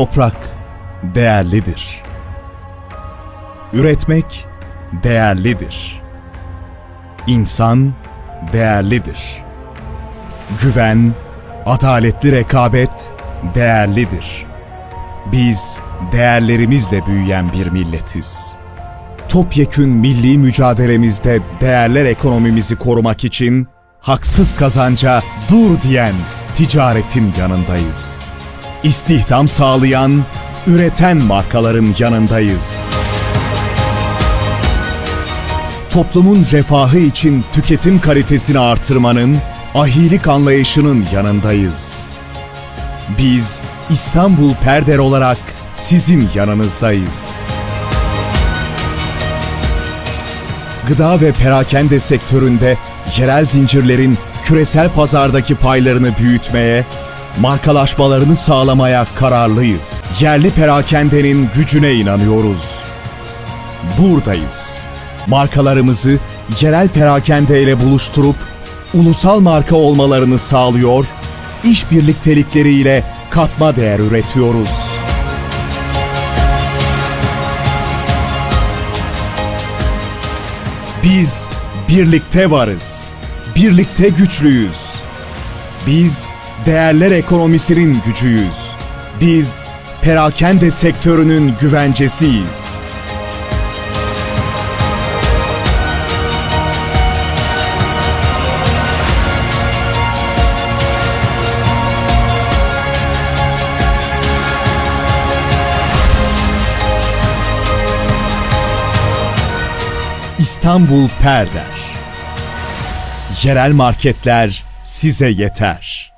Toprak değerlidir. Üretmek değerlidir. İnsan değerlidir. Güven, adaletli rekabet değerlidir. Biz değerlerimizle büyüyen bir milletiz. Topyekün milli mücadelemizde değerler ekonomimizi korumak için haksız kazanca dur diyen ticaretin yanındayız. İstihdam sağlayan, üreten markaların yanındayız. Toplumun refahı için tüketim kalitesini artırmanın, ahilik anlayışının yanındayız. Biz İstanbul Perder olarak sizin yanınızdayız. Gıda ve perakende sektöründe yerel zincirlerin küresel pazardaki paylarını büyütmeye, markalaşmalarını sağlamaya kararlıyız. Yerli perakendenin gücüne inanıyoruz. Buradayız. Markalarımızı yerel perakende ile buluşturup ulusal marka olmalarını sağlıyor, iş birliktelikleriyle katma değer üretiyoruz. Biz birlikte varız. Birlikte güçlüyüz. Biz değerler ekonomisinin gücüyüz. Biz perakende sektörünün güvencesiyiz. İstanbul Perder. Yerel marketler size yeter.